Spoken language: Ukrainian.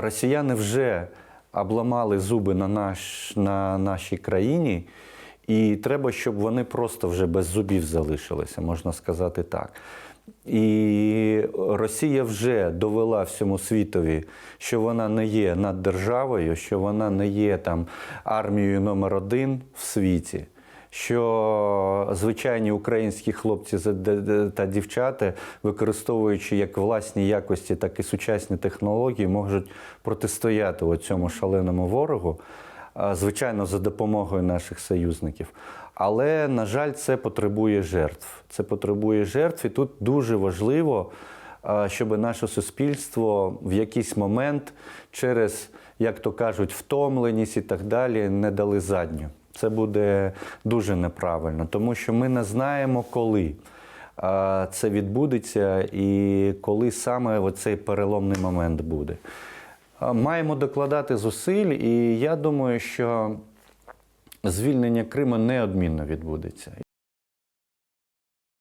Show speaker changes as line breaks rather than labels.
Росіяни вже обламали зуби на, наш, на нашій країні, і треба, щоб вони просто вже без зубів залишилися, можна сказати так. І Росія вже довела всьому світові, що вона не є наддержавою, що вона не є там армією номер один в світі. Що звичайні українські хлопці та дівчата, використовуючи як власні якості, так і сучасні технології, можуть протистояти цьому шаленому ворогу, звичайно, за допомогою наших союзників. Але, на жаль, це потребує жертв. Це потребує жертв, і тут дуже важливо, а, щоб наше суспільство в якийсь момент через, як то кажуть, втомленість і так далі не дали задню. Це буде дуже неправильно, тому що ми не знаємо, коли це відбудеться і коли саме цей переломний момент буде. Маємо докладати зусиль, і я думаю, що звільнення Криму неодмінно відбудеться.